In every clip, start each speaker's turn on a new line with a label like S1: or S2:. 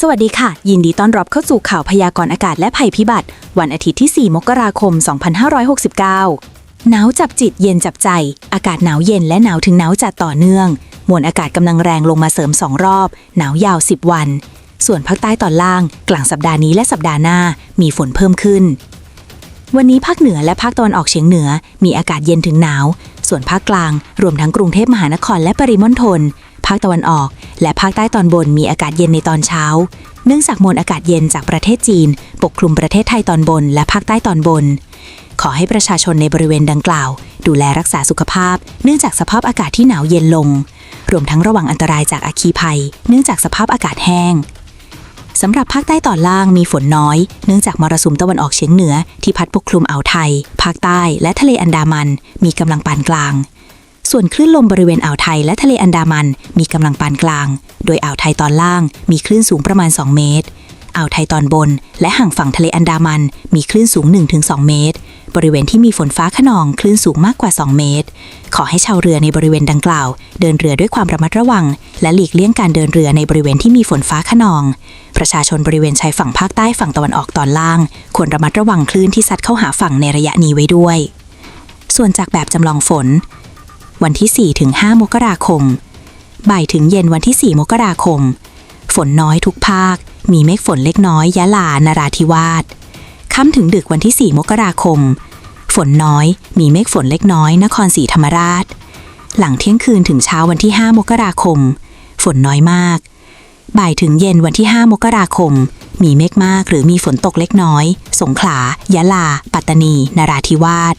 S1: สวัสดีค่ะ ยินดีต้อนรับเข้าสู่ข่าวพยากรณ์อากาศและภัยพิบัติ วันอาทิตย์ที่ 4 มกราคม 2569 หนาวจับจิตเย็นจับใจ อากาศหนาวเย็นและหนาวถึงหนาวจัดต่อเนื่อง มวลอากาศกำลังแรงลงมาเสริม 2 รอบ หนาวยาว 10 วัน ส่วนภาคใต้ตอนล่าง กลางสัปดาห์นี้และสัปดาห์หน้า มีฝนเพิ่มขึ้น วันนี้ภาคเหนือและภาคตะวันออกเฉียงเหนือ มีอากาศเย็นถึงหนาว ส่วนภาคกลาง รวมทั้งกรุงเทพมหานครและปริมณฑล ภาคตะวันออก และภาคใต้ตอนบนมีอากาศเย็นในตอนเช้า เนื่องจากมวลอากาศเย็นจากประเทศจีน ปกคลุมประเทศไทยตอนบน และภาคใต้ตอนบน ขอให้ประชาชนในบริเวณดังกล่าว ดูแลรักษาสุขภาพ เนื่องจากสภาพอากาศที่หนาวเย็นลง รวมทั้งระวังอันตรายจากอัคคีภัย เนื่องจากสภาพอากาศแห้งสำหรับภาคใต้ตอนล่างมีฝนน้อย เนื่องจากมรสุมตะวันออกเฉียงเหนือที่พัดปกคลุมอ่าวไทย ภาคใต้และทะเลอันดามัน มีกำลังปานกลาง ส่วนคลื่นลมบริเวณอ่าวไทยและทะเลอันดามันมีกำลังปานกลาง โดยอ่าวไทยตอนล่างมีคลื่นสูงประมาณ 2 เมตร อ่าวไทยตอนบน และห่างฝั่งทะเลอันดามันมีคลื่นสูง 1-2 เมตร บริเวณที่มีฝนฟ้าขนองคลื่นสูงมากกว่า 2 เมตร ขอให้ชาวเรือในบริเวณดังกล่าว เดินเรือด้วยความระมัดระวัง และหลีกเลี่ยงการเดินเรือในบริเวณที่มีฝนฟ้าขนอง ประชาชนบริเวณชายฝั่งภาคใต้ฝั่งตะวันออกตอนล่าง ควรระมัดระวังคลื่นที่ซัดเข้าหาฝั่งในระยะนี้ไว้ด้วย ส่วนจากแบบจำลองฝน วันที่4ถึง5มกราคม บ่ายถึงเย็นวันที่ 4 มกราคม ฝนน้อยทุกภาค มีเมฆฝนเล็กน้อยยะลา นราธิวาส ค่ำถึงดึกวันที่ 4 มกราคม ฝนน้อย มีเมฆฝนเล็กน้อย นครศรีธรรมราช หลังเที่ยงคืนถึงเช้าวันที่ 5 มกราคม ฝนน้อยมาก บ่ายถึงเย็นวันที่ 5 มกราคม มีเมฆมากหรือมีฝนตกเล็กน้อย สงขลา ยะลา ปัตตานี นราธิวาส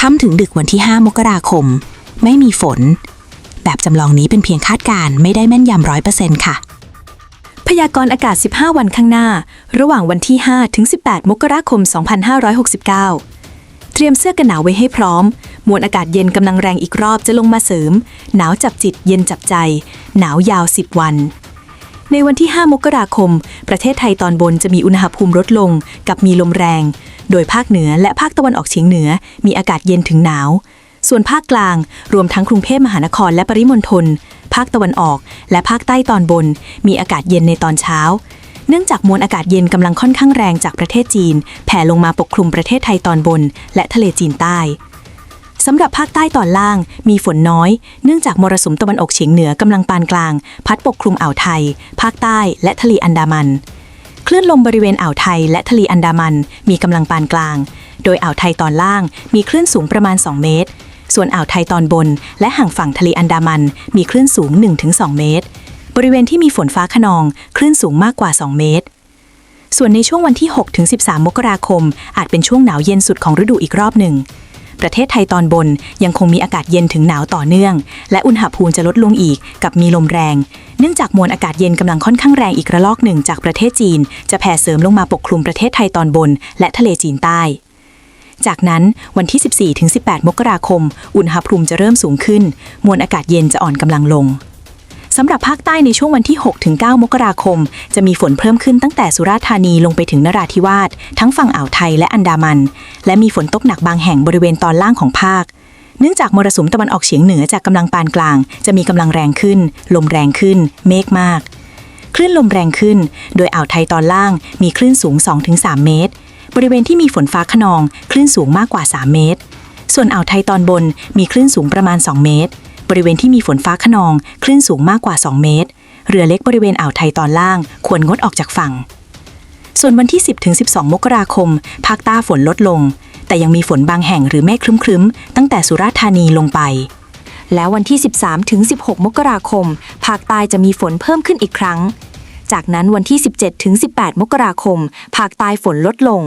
S1: ค่ำถึงดึกวันที่ 5 มกราคม ไม่มีฝน แบบจำลองนี้เป็นเพียงคาดการณ์ไม่ได้แม่นยำร้อยเปอร์เซ็นต์ค่ะ
S2: พยากรณ์อากาศ 15 วันข้างหน้า ระหว่างวันที่ 5 ถึง 18 มกราคม 2569 เตรียมเสื้อกันหนาวไว้ให้พร้อม มวลอากาศเย็นกำลังแรงอีกรอบจะลงมาเสริม หนาวจับจิตเย็นจับใจ หนาวยาว 10 วันในวันที่ 5 มกราคม ประเทศไทยตอนบนจะมีอุณหภูมิลดลงกับมีลมแรง โดยภาคเหนือและภาคตะวันออกเฉียงเหนือมีอากาศเย็นถึงหนาว ส่วนภาคกลาง รวมทั้งกรุงเทพมหานครและปริมณฑล ภาคตะวันออก และภาคใต้ตอนบน มีอากาศเย็นในตอนเช้า เนื่องจากมวลอากาศเย็นกำลังค่อนข้างแรงจากประเทศจีน แผ่ลงมาปกคลุมประเทศไทยตอนบน และทะเลจีนใต้สำหรับภาคใต้ตอนล่าง มีฝนน้อย เนื่องจากมรสุมตะวันออกเฉียงเหนือกำลังปานกลาง พัดปกคลุมอ่าวไทย ภาคใต้และทะเลอันดามันคลื่นลมบริเวณอ่าวไทยและทะเลอันดามันมีกำลังปานกลาง โดยอ่าวไทยตอนล่างมีคลื่นสูงประมาณ 2 เมตร ส่วนอ่าวไทยตอนบน และห่างฝั่งทะเลอันดามัน มีคลื่นสูง 1-2 เมตร บริเวณที่มีฝนฟ้าขนองคลื่นสูงมากกว่า 2 เมตร ส่วนในช่วงวันที่ 6-13 มกราคม อาจเป็นช่วงหนาวเย็นสุดของฤดูอีกรอบหนึ่ง ประเทศไทยตอนบนยังคงมีอากาศเย็นถึงหนาวต่อเนื่อง และอุณหภูมิจะลดลงอีกกับมีลมแรง เนื่องจากมวลอากาศเย็นกำลังค่อนข้างแรงอีกระลอกหนึ่งจากประเทศจีน จะแผ่เสริมลงมาปกคลุมประเทศไทยตอนบน และทะเลจีนใต้ จากนั้นวันที่ 14-18 มกราคม อุณหภูมิจะเริ่มสูงขึ้น มวลอากาศเย็นจะอ่อนกำลังลงสำหรับภาคใต้ในช่วงวันที่ 6-9 มกราคม จะมีฝนเพิ่มขึ้นตั้งแต่สุราษฎร์ธานีลงไปถึงนราธิวาสทั้งฝั่งอ่าวไทยและอันดามัน และมีฝนตกหนักบางแห่งบริเวณตอนล่างของภาค เนื่องจากมรสุมตะวันออกเฉียงเหนือจากกำลังปานกลาง จะมีกำลังแรงขึ้น ลมแรงขึ้น เมฆมาก คลื่นลมแรงขึ้น โดยอ่าวไทยตอนล่างมีคลื่นสูง 2-3 เมตร บริเวณที่มีฝนฟ้าขนอง คลื่นสูงมากกว่า 3 เมตร ส่วนอ่าวไทยตอนบนมีคลื่นสูงประมาณ 2 เมตร บริเวณที่มีฝนฟ้าขนอง คลื่นสูงมากกว่า 2 เมตร เรือเล็กบริเวณอ่าวไทยตอนล่าง ควรงดออกจากฝั่ง ส่วนวันที่ 10-12 มกราคม ภาคใต้ฝนลดลง แต่ยังมีฝนบางแห่งหรือเมฆครึ้มๆ ตั้งแต่สุราษฎร์ธานีลงไปแล้ววันที่ 13-16 มกราคม ภาคใต้จะมีฝนเพิ่มขึ้นอีกครั้ง จากนั้นวันที่ 17-18 มกราคม ภาคใต้ฝนลดลง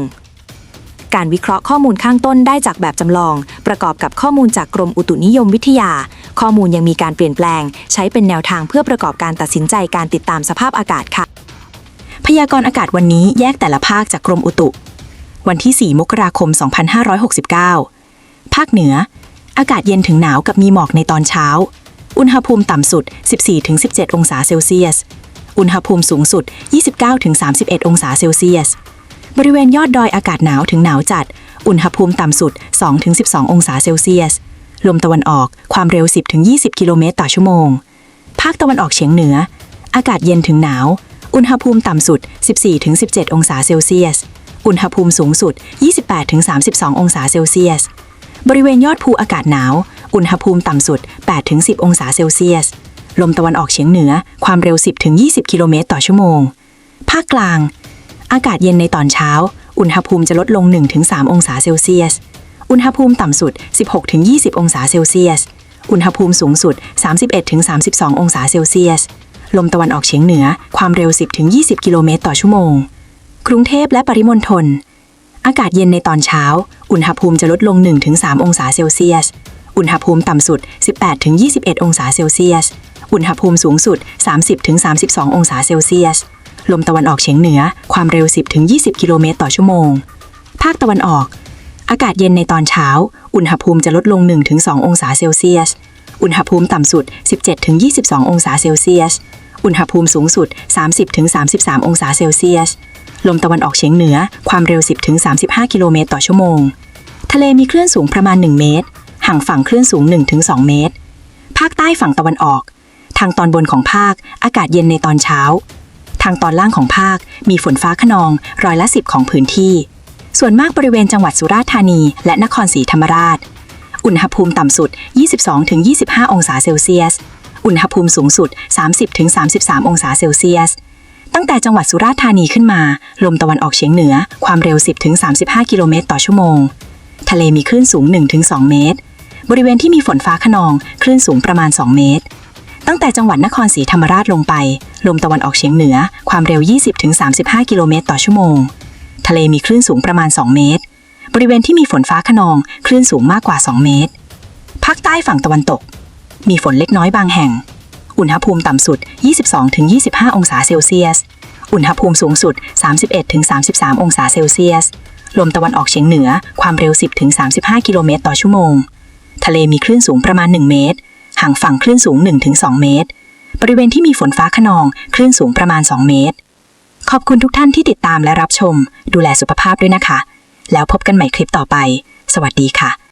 S2: การวิเคราะห์ข้อมูลข้างต้นได้จากแบบจำลอง ประกอบกับข้อมูลจากกรมอุตุนิยมวิทยา ข้อมูลยังมีการเปลี่ยนแปลง ใช้เป็นแนวทางเพื่อประกอบการตัดสินใจการติดตามสภาพอากาศค่ะ พยากรณ์อากาศวันนี้แยกแต่ละภาคจากกรมอุตุ วันที่ 4 มกราคม 2569 ภาคเหนือ อากาศเย็นถึงหนาวกับมีหมอกในตอนเช้า อุณหภูมิต่ำสุด 14-17 องศาเซลเซียส อุณหภูมิสูงสุด 29-31 องศาเซลเซียส บริเวณยอดดอยอากาศหนาวถึงหนาวจัด อุณหภูมิต่ำสุด 2-12 องศาเซลเซียส ลมตะวันออกความเร็ว 10-20 กิโลเมตรต่อชั่วโมง ภาคตะวันออกเฉียงเหนือ อากาศเย็นถึงหนาว อุณหภูมิต่ำสุด 14-17 องศาเซลเซียส อุณหภูมิสูงสุด 28-32 องศาเซลเซียส บริเวณยอดภูอากาศหนาว อุณหภูมิต่ำสุด 8-10 องศาเซลเซียส ลมตะวันออกเฉียงเหนือ ความเร็ว 10-20 กิโลเมตรต่อชั่วโมง ภาคกลาง อากาศเย็นในตอนเช้า อุณหภูมิจะลดลง 1-3 องศาเซลเซียส อุณหภูมิต่ำสุด 16-20 องศาเซลเซียส อุณหภูมิสูงสุด 31-32 องศาเซลเซียส ลมตะวันออกเฉียงเหนือ ความเร็ว 10-20 กิโลเมตรต่อชั่วโมง กรุงเทพและปริมณฑล อากาศเย็นในตอนเช้า อุณหภูมิจะลดลง 1-3 องศาเซลเซียส อุณหภูมิต่ำสุด 18-21 องศาเซลเซียส อุณหภูมิสูงสุด 30-32 องศาเซลเซียส ลมตะวันออกเฉียงเหนือความเร็ว 10-20 กิโลเมตรต่อชั่วโมง ภาคตะวันออก อากาศเย็นในตอนเช้า อุณหภูมิจะลดลง 1-2 องศาเซลเซียส อุณหภูมิต่ำสุด 17-22 องศาเซลเซียส อุณหภูมิสูงสุด 30-33 องศาเซลเซียส ลมตะวันออกเฉียงเหนือความเร็ว 10-35 กิโลเมตรต่อชั่วโมง ทะเลมีคลื่นสูงประมาณ 1 เมตร ห่างฝั่งคลื่นสูง 1-2 เมตร ภาคใต้ฝั่งตะวันออก ทางตอนบนของภาคอากาศเย็นในตอนเช้า ทางตอนล่างของภาค มีฝนฟ้าขนองร้อยละสิบของพื้นที่ ส่วนมากบริเวณจังหวัดสุราษฎร์ธานี และนครศรีธรรมราช อุณหภูมิต่ำสุด 22-25 องศาเซลเซียส อุณหภูมิสูงสุด 30-33 องศาเซลเซียส ตั้งแต่จังหวัดสุราษฎร์ธานีขึ้นมา ลมตะวันออกเฉียงเหนือ ความเร็ว 10-35 กิโลเมตรต่อชั่วโมง ทะเลมีคลื่นสูง 1-2 เมตร บริเวณที่มีฝนฟ้าขนอง คลื่นสูงประมาณ 2 เมตร ตั้งแต่จังหวัดนครศรีธรรมราชลงไป ลมตะวันออกเฉียงเหนือ ความเร็ว 20-35 กิโลเมตรต่อชั่วโมง ทะเลมีคลื่นสูงประมาณ 2 เมตร บริเวณที่มีฝนฟ้าขนอง คลื่นสูงมากกว่า 2 เมตร ภาคใต้ฝั่งตะวันตก มีฝนเล็กน้อยบางแห่ง อุณหภูมิต่ำสุด 22-25 องศาเซลเซียส อุณหภูมิสูงสุด 31-33 องศาเซลเซียส ลมตะวันออกเฉียงเหนือ ความเร็ว 10-35 กิโลเมตรต่อชั่วโมง ทะเลมีคลื่นสูงประมาณ 1 เมตรางฝั่งคลื่นสูง 1-2 เมตร บริเวณที่มีฝนฟ้าขนองคลื่นสูงประมาณ 2 เมตร ขอบคุณทุกท่านที่ติดตามและรับชม ดูแลสุขภาพด้วยนะคะ แล้วพบกันใหม่คลิปต่อไป สวัสดีค่ะ